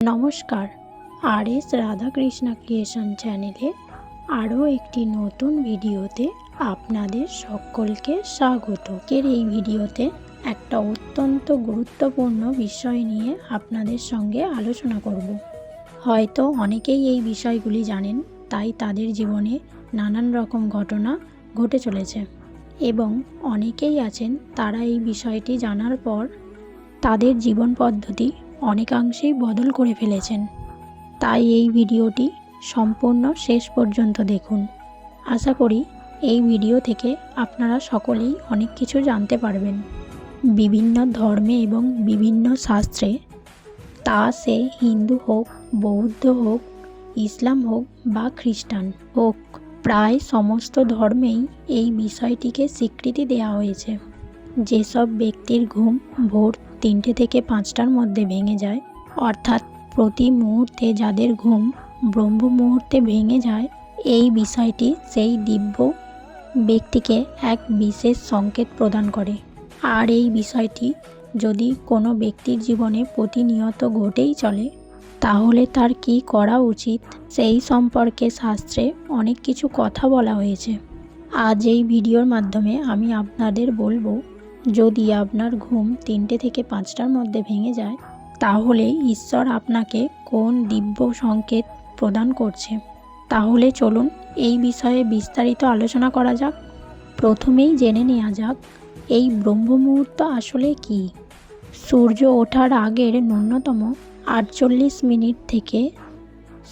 নমস্কার। আর S Radhakrishna creation চ্যানেলে আরও একটি নতুন ভিডিওতে আপনাদের সকলকে স্বাগত। এই ভিডিওতে একটা অত্যন্ত গুরুত্বপূর্ণ বিষয় নিয়ে আপনাদের সঙ্গে আলোচনা করব। হয়তো অনেকেই এই বিষয়গুলি জানেন, তাই তাদের জীবনে নানান রকম ঘটনা ঘটে চলেছে এবং অনেকেই আছেন তারা এই বিষয়টি জানার পর তাদের জীবন পদ্ধতি অনেকাংশেই বদল করে ফেলেছেন। তাই এই ভিডিওটি সম্পূর্ণ শেষ পর্যন্ত দেখুন। আশা করি এই ভিডিও থেকে আপনারা সকলেই অনেক কিছু জানতে পারবেন। বিভিন্ন ধর্মে এবং বিভিন্ন শাস্ত্রে তা সে হিন্দু হোক, বৌদ্ধ হোক, ইসলাম হোক বা খ্রিস্টান হোক, প্রায় সমস্ত ধর্মেই এই বিষয়টিকে স্বীকৃতি দেওয়া হয়েছে। যেসব ব্যক্তির ঘুম, ভোর তিনটে থেকে পাঁচটার মধ্যে ভেঙে যায়। অর্থাৎ প্রতি মুহূর্তে যাদের ঘুম ব্রহ্ম মুহূর্তে ভেঙে যায়, এই বিষয়টি সেই দিব্য ব্যক্তিকে এক বিশেষ সংকেত প্রদান করে। আর এই বিষয়টি যদি কোনো ব্যক্তির জীবনে প্রতিনিয়ত ঘটেই চলে, তাহলে তার কি করা উচিত সেই সম্পর্কে শাস্ত্রে অনেক কিছু কথা বলা হয়েছে। আজ এই ভিডিওর মাধ্যমে আমি আপনাদের বলব যদি আপনার ঘুম তিনটে থেকে পাঁচটার মধ্যে ভেঙে যায়, তাহলে ঈশ্বর আপনাকে কোন দিব্য সংকেত প্রদান করছে? তাহলে চলুন এই বিষয়ে বিস্তারিত আলোচনা করা যাক। প্রথমেই জেনে নেওয়া যাক, এই ব্রহ্ম মুহূর্ত আসলে কি? সূর্য ওঠার আগের ন্যূনতম আটচল্লিশ মিনিট থেকে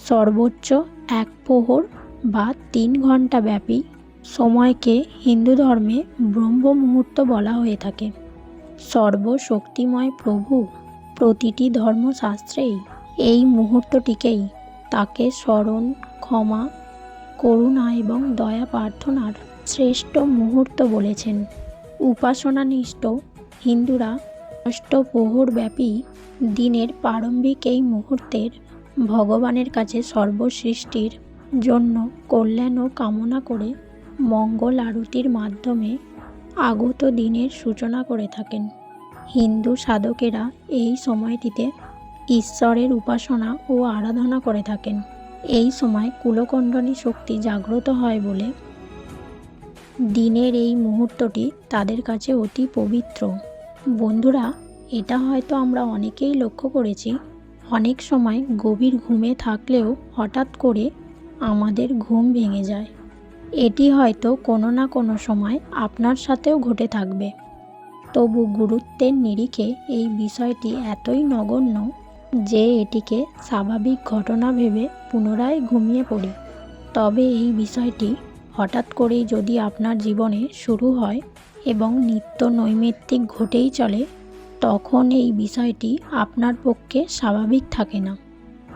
সর্বোচ্চ এক প্রহর বা তিন ঘণ্টা ব্যাপী সময়কে হিন্দু ধর্মে ব্রহ্ম মুহূর্ত বলা হয়ে থাকে। সর্বশক্তিময় প্রভু প্রতিটি ধর্মশাস্ত্রেই এই মুহূর্তটিকেই তাকে স্মরণ, ক্ষমা, করুণা এবং দয়া প্রার্থনার শ্রেষ্ঠ মুহূর্ত বলেছেন। উপাসনানিষ্ঠ হিন্দুরা অষ্টপ্রহরব্যাপী দিনের প্রারম্ভিক এই মুহূর্তের ভগবানের কাছে সর্বসৃষ্টির জন্য কল্যাণ ও কামনা করে মঙ্গল আরতির মাধ্যমে আগত দিনের সূচনা করে থাকেন। হিন্দু সাধকেরা এই সময়টিতে ঈশ্বরের উপাসনা ও আরাধনা করে থাকেন। এই সময় কুলকণ্ডনী শক্তি জাগ্রত হয় বলে দিনের এই মুহূর্তটি তাদের কাছে অতি পবিত্র। বন্ধুরা, এটা হয়তো আমরা অনেকেই লক্ষ্য করেছি, অনেক সময় গভীর ঘুমে থাকলেও হঠাৎ করে আমাদের ঘুম ভেঙে যায়। এটি হয়তো কোনো না কোনো সময় আপনার সাথেও ঘটে থাকবে। তবু গুরুত্বের নিরিখে এই বিষয়টি এতই নগণ্য যে এটিকে স্বাভাবিক ঘটনা ভেবে পুনরায় ঘুমিয়ে পড়ি। তবে এই বিষয়টি হঠাৎ করেই যদি আপনার জীবনে শুরু হয় এবং নিত্য নৈমিত্তিক ঘটেই চলে, তখন এই বিষয়টি আপনার পক্ষে স্বাভাবিক থাকে না।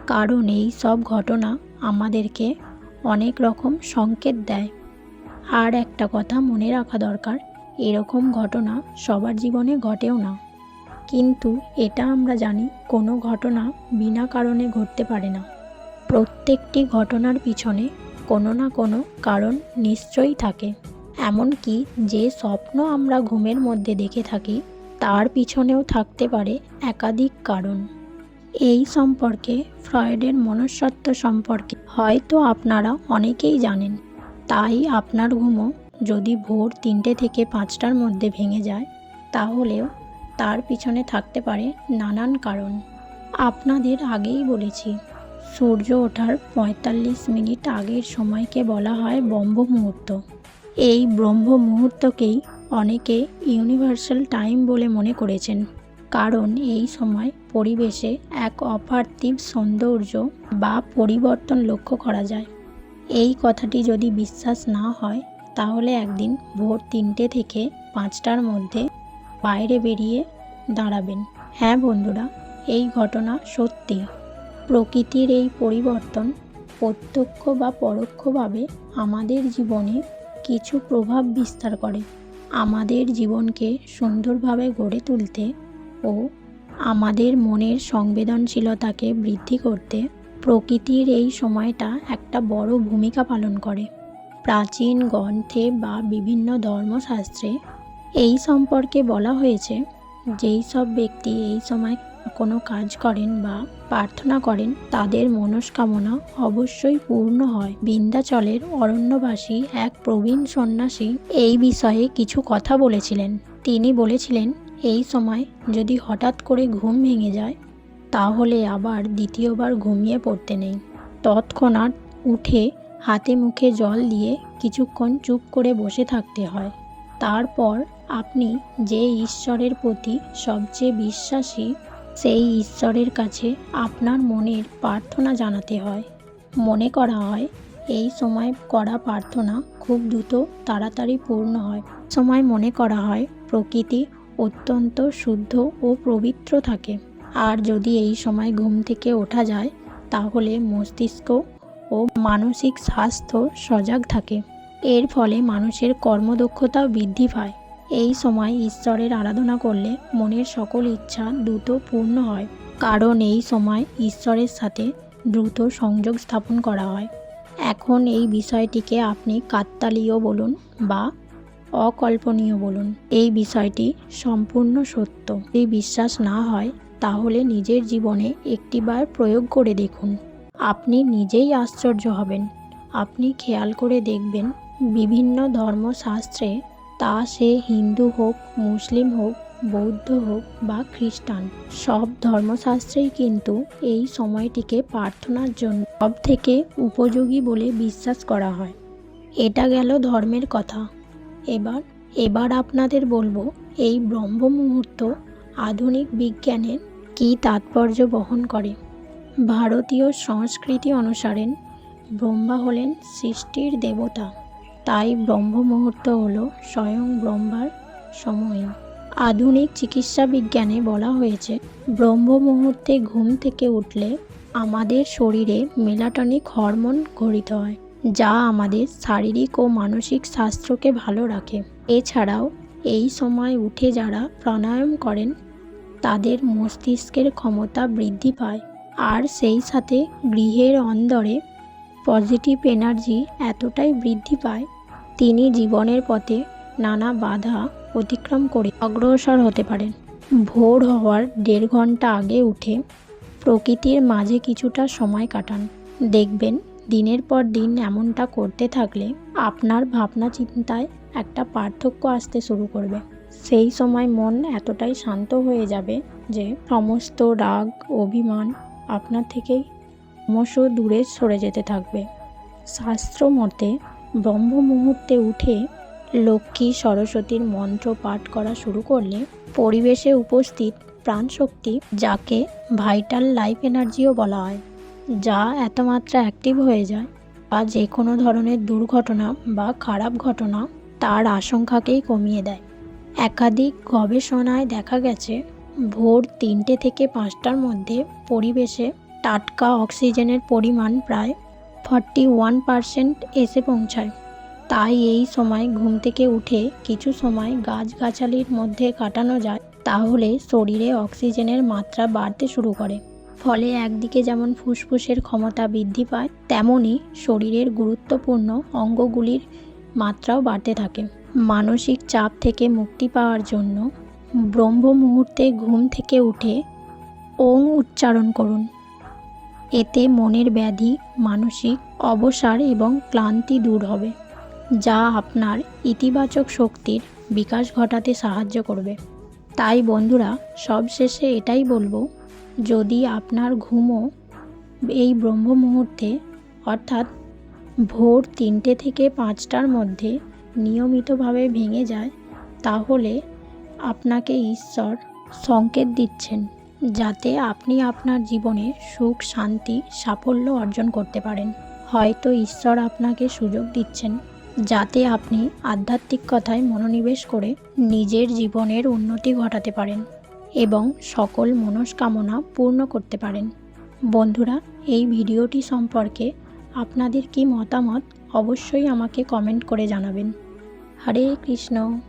কারণ এই সব ঘটনা আমাদেরকে অনেক রকম সংকেত দেয়। আর একটা কথা মনে রাখা দরকার, এরকম ঘটনা সবার জীবনে ঘটেও না। কিন্তু এটা আমরা জানি, কোনো ঘটনা বিনা কারণে ঘটতে পারে না। প্রত্যেকটি ঘটনার পিছনে কোনো না কোনো কারণ নিশ্চয়ই থাকে। এমনকি যে স্বপ্ন আমরা ঘুমের মধ্যে দেখে থাকি, তার পিছনেও থাকতে পারে একাধিক কারণ। এই সম্পর্কে, ফ্রয়েডের মনস্তত্ত্ব সম্পর্কে। হয়তো আপনারা অনেকেই জানেন, তাই আপনার ঘুমও যদি ভোর তিনটে থেকে পাঁচটার মধ্যে ভেঙে যায়, তাহলেও তার পিছনে থাকতে পারে নানান কারণ। আপনাদের আগেই বলেছি, সূর্য ওঠার পঁয়তাল্লিশ মিনিট আগের সময়কে বলা হয় ব্রহ্ম মুহূর্ত এই ব্রহ্ম মুহূর্তকেই অনেকে ইউনিভার্সাল টাইম বলে মনে করেছেন। কারণ এই সময় পরিবেশে এক অপার্থিব সৌন্দর্য বা পরিবর্তন লক্ষ্য করা যায়। এই কথাটি যদি বিশ্বাস না হয়, তাহলে একদিন ভোর তিনটে থেকে পাঁচটার মধ্যে বাইরে বেরিয়ে দাঁড়াবেন। হ্যাঁ বন্ধুরা, এই ঘটনা সত্যি। প্রকৃতির এই পরিবর্তন প্রত্যক্ষ বা পরোক্ষভাবে আমাদের জীবনে কিছু প্রভাব বিস্তার করে। আমাদের জীবনকে সুন্দরভাবে গড়ে তুলতে ও আমাদের মনের সংবেদনশীলতাকে বৃদ্ধি করতে প্রকৃতির এই সময়টা একটা বড় ভূমিকা পালন করে। প্রাচীন গ্রন্থে বা বিভিন্ন ধর্মশাস্ত্রে এই সম্পর্কে বলা হয়েছে, যেই সব ব্যক্তি এই সময় কোনো কাজ করেন বা প্রার্থনা করেন, তাদের মনস্কামনা অবশ্যই পূর্ণ হয়। বিন্ধ্যাচলের অরণ্যবাসী এক প্রবীণ সন্ন্যাসী এই বিষয়ে কিছু কথা বলেছিলেন। তিনি বলেছিলেন এই সময় যদি হঠাৎ করে ঘুম ভেঙে যায়, তাহলে আবার দ্বিতীয়বার ঘুমিয়ে পড়তে নেই। তৎক্ষণাৎ উঠে হাতে মুখে জল দিয়ে কিছুক্ষণ চুপ করে বসে থাকতে হয়। তারপর আপনি যে ঈশ্বরের প্রতি সবচেয়ে বিশ্বাসী, সেই ঈশ্বরের কাছে আপনার মনের প্রার্থনা জানাতে হয়। মনে করা হয়, এই সময় করা প্রার্থনা খুব দ্রুত, তাড়াতাড়ি পূর্ণ হয়। সময় মনে করা হয়, প্রকৃতি অত্যন্ত শুদ্ধ ও পবিত্র থাকে। আর যদি এই সময় ঘুম থেকে ওঠা যায়, তাহলে মস্তিষ্ক ও মানসিক স্বাস্থ্য সজাগ থাকে। এর ফলে মানুষের কর্মদক্ষতা বৃদ্ধি পায়। এই সময় ঈশ্বরের আরাধনা করলে মনের সকল ইচ্ছা দ্রুত পূর্ণ হয়। কারণ এই সময় ঈশ্বরের সাথে দ্রুত সংযোগ স্থাপন করা হয়। এখন এই বিষয়টিকে আপনি কাকতালীয় বলুন বা অকল্পনীয় বলুন। এই বিষয়টি সম্পূর্ণ সত্য। যদি বিশ্বাস না হয়, তাহলে নিজের জীবনে একটিবার প্রয়োগ করে দেখুন। আপনি নিজেই আশ্চর্য হবেন। আপনি খেয়াল করে দেখবেন, বিভিন্ন ধর্মশাস্ত্রে তা সে হিন্দু হোক, মুসলিম হোক, বৌদ্ধ হোক বা খ্রিস্টান। সব ধর্মশাস্ত্রেই কিন্তু এই সময়টিকে প্রার্থনার জন্য সব থেকে উপযোগী বলে বিশ্বাস করা হয়। এটা গেল ধর্মের কথা। এবার এবার আপনাদের বলব, এই ব্রহ্ম মুহূর্ত আধুনিক বিজ্ঞানের কী তাৎপর্য বহন করে? ভারতীয় সংস্কৃতি অনুসারে ব্রহ্মা হলেন সৃষ্টির দেবতা। তাই ব্রহ্ম মুহূর্ত হল স্বয়ং ব্রহ্মার সময়। আধুনিক চিকিৎসা বিজ্ঞানে বলা হয়েছে ব্রহ্ম মুহূর্তে ঘুম থেকে উঠলে আমাদের শরীরে মেলাটনিক হরমোন ঘটিত হয়। যা আমাদের শারীরিক ও মানসিক স্বাস্থ্যকে ভালো রাখে। এছাড়াও, এই সময় উঠে যারা প্রাণায়াম করেন, তাদের মস্তিষ্কের ক্ষমতা বৃদ্ধি পায়। আর সেই সাথে গৃহের অন্দরে পজিটিভ এনার্জি এতটাই বৃদ্ধি পায়, তিনি জীবনের পথে নানা বাধা অতিক্রম করে অগ্রসর হতে পারেন। ভোর হওয়ার দেড় ঘণ্টা আগে উঠে প্রকৃতির মাঝে কিছুটা সময় কাটান। দেখবেন দিনের পর দিন এমনটা করতে থাকলে আপনার ভাবনা চিন্তায় একটা পার্থক্য আসতে শুরু করবে। সেই সময় মন এতটাই শান্ত হয়ে যাবে যে সমস্ত রাগ, অভিমান আপনার থেকেই ক্রমশ দূরে সরে যেতে থাকবে। শাস্ত্র মতে ব্রহ্ম মুহূর্তে উঠে লক্ষ্মী সরস্বতীর মন্ত্র পাঠ করা শুরু করলে পরিবেশে উপস্থিত প্রাণশক্তি, যাকে ভাইটাল লাইফ এনার্জিও বলা হয় যা এত মাত্রা অ্যাক্টিভ হয়ে যায় বা যে কোনো ধরনের দুর্ঘটনা বা খারাপ ঘটনা তার আশঙ্কাকেই কমিয়ে দেয়। একাধিক গবেষণায় দেখা গেছে, ভোর তিনটে থেকে পাঁচটার মধ্যে পরিবেশে টাটকা অক্সিজেনের পরিমাণ প্রায় ফর্টি ওয়ান পারসেন্ট এসে পৌঁছায়। তাই এই সময় ঘুম থেকে উঠে কিছু সময় গাছগাছালির মধ্যে কাটানো যায়, তাহলে শরীরে অক্সিজেনের মাত্রা বাড়তে শুরু করে। ফলে একদিকে যেমন ফুসফুসের ক্ষমতা বৃদ্ধি পায় তেমনই শরীরের গুরুত্বপূর্ণ অঙ্গগুলির মাত্রাও বাড়তে থাকে। মানসিক চাপ থেকে মুক্তি পাওয়ার জন্য ব্রহ্ম মুহূর্তে ঘুম থেকে উঠে ওং উচ্চারণ করুন। এতে মনের ব্যাধি, মানসিক অবসার এবং ক্লান্তি দূর হবে, যা আপনার ইতিবাচক শক্তির বিকাশ ঘটাতে সাহায্য করবে। তাই বন্ধুরা, সবশেষে এটাই বলব যদি আপনার ঘুমও এই ব্রহ্ম মুহূর্তে অর্থাৎ ভোর তিনটে থেকে পাঁচটার মধ্যে নিয়মিতভাবে ভেঙে যায়, তাহলে আপনাকে ঈশ্বর সংকেত দিচ্ছেন যাতে আপনি আপনার জীবনে সুখ, শান্তি, সাফল্য অর্জন করতে পারেন। হয়তো ঈশ্বর আপনাকে সুযোগ দিচ্ছেন যাতে আপনি আধ্যাত্মিক কথায় মনোনিবেশ করে নিজের জীবনের উন্নতি ঘটাতে পারেন। এবং সকল মনস্কামনা পূর্ণ করতে পারেন। বন্ধুরা, এই ভিডিওটি সম্পর্কে আপনাদের কি মতামত অবশ্যই আমাকে কমেন্ট করে জানাবেন। হরে কৃষ্ণ।